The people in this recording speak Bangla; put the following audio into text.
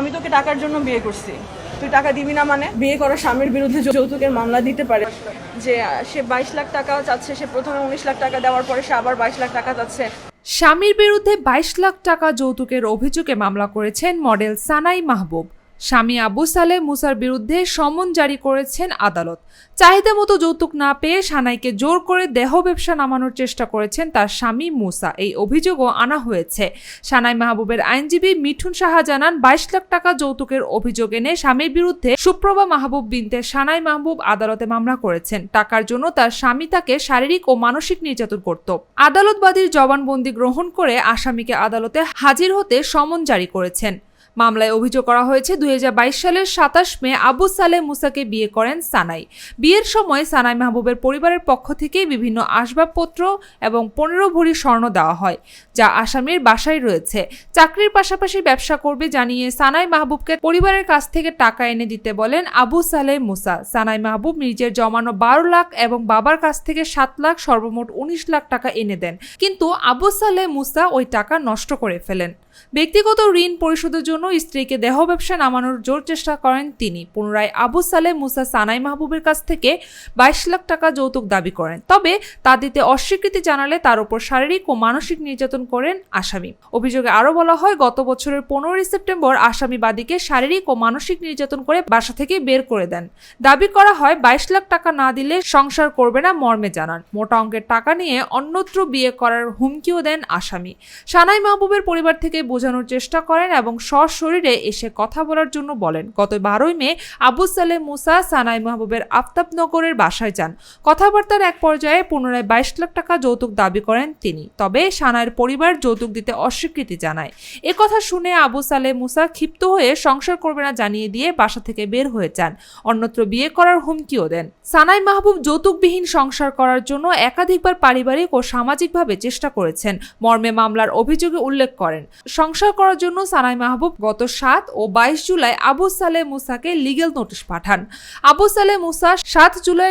আমি তোকে টাকার জন্য বিয়ে করছি। তুই টাকা দিবি না মানে? বিয়ে করা স্বামীর বিরুদ্ধে যৌতুকের মামলা দিতে পারে। যে সে বাইশ লাখ টাকা চাচ্ছে, সে প্রথমে উনিশ লাখ টাকা দেওয়ার পরে সে আবার বাইশ লাখ টাকা চাচ্ছে। স্বামীর বিরুদ্ধে বাইশ লাখ টাকা যৌতুকের অভিযোগে মামলা করেছেন মডেল সানাই মাহবুব। স্বামী আবু সালে মুসার বিরুদ্ধে সমন জারি করেছেন আদালত। চাহিদা মতো যৌতুক না পেয়ে সানাইকে জোর করে দেহ ব্যবসা নামানোর চেষ্টা করেছেন তার স্বামী মুসা। এই অভিযোগও আনা হয়েছে। সানাই মাহবুবের আইনজীবী মিঠুন সাহা জানান, বাইশ লাখ টাকা যৌতুকের অভিযোগ এনে স্বামীর বিরুদ্ধে সুপ্রভা মাহবুব বিনতে সানাই মাহবুব আদালতে মামলা করেছেন। টাকার জন্য তার স্বামী তাকে শারীরিক ও মানসিক নির্যাতন করত। আদালতবাদীর জবানবন্দি গ্রহণ করে আসামিকে আদালতে হাজির হতে সমন জারি করেছেন। মামলায় অভিযোগ করা হয়েছে, দুই হাজার বাইশ সালের সাতাশ মে আবু সালেহ মুসাকে বিয়ে করেন সানাই। বিয়ের সময় সানাই মাহবুবের পরিবারের পক্ষ থেকে বিভিন্ন আসবাবপত্র এবং পনেরো ভরি স্বর্ণ দেওয়া হয়, যা আসামির বাসায় রয়েছে। চাকরির পাশাপাশি ব্যবসা করবে জানিয়ে সানাই মাহবুবকে পরিবারের কাছ থেকে টাকা এনে দিতে বলেন আবু সালেহ মুসা। সানাই মাহবুব নিজের জমানো বারো লাখ এবং বাবার কাছ থেকে সাত লাখ, সর্বমোট উনিশ লাখ টাকা এনে দেন। কিন্তু আবু সালেহ মুসা ওই টাকা নষ্ট করে ফেলেন। ব্যক্তিগত ঋণ পরিশোধের জন্য স্ত্রীকে দেহ ব্যবসা নামানোর জোর চেষ্টা করেন তিনি। পুনরায় আবু সালে মুসা সানাই মাহবুবের কাছ থেকে বাইশ লাখ টাকা যৌতুক দাবি করেন। তবে তা দিতে অস্বীকৃতি জানালে তার উপর শারীরিক ও মানসিক নির্যাতন করেন আসামি। অভিযোগে আরও বলা হয়, গত বছরের পনেরোই সেপ্টেম্বর আসামি বাদীকে শারীরিক ও মানসিক নির্যাতন করে বাসা থেকে বের করে দেন। দাবি করা হয়, বাইশ লাখ টাকা না দিলে সংসার করবে না মর্মে জানান। মোটা অঙ্কের টাকা নিয়ে অন্যত্র বিয়ে করার হুমকিও দেন আসামি। সানাই মাহবুবের পরিবার থেকে বোঝানোর চেষ্টা করেন এবং সশরীরে এসে কথা বলার জন্য বলেন। গত বারোই মে আবু সালে মুসা সানাই মাহবুবের আফতাবনগরের বাসায় যান। কথাবার্তার এক পর্যায়ে পুনরায় বাইশ লাখ টাকা যৌতুক দাবি করেন তিনি। তবে সানাইয়ের পরিবার যৌতুক দিতে অস্বীকৃতি জানায়। এ কথা শুনে আবু সালে মুসা ক্ষিপ্ত হয়ে সংসার করবে না জানিয়ে দিয়ে বাসা থেকে বের হয়ে যান। অন্যত্র বিয়ে করার হুমকিও দেন। সানাই মাহবুব যৌতুকবিহীন সংসার করার জন্য একাধিকবার পারিবারিক ও সামাজিকভাবে চেষ্টা করেছেন। মর্মে মামলার অভিযোগে উল্লেখ করেন। সংসার করার জন্য সানাই মাহবুব গত সাত ও বাইশ জুলাই আবু সালে মুসাকে লিগেল নোটিশ পাঠান। আবু সালে মুসা সাত জুলাই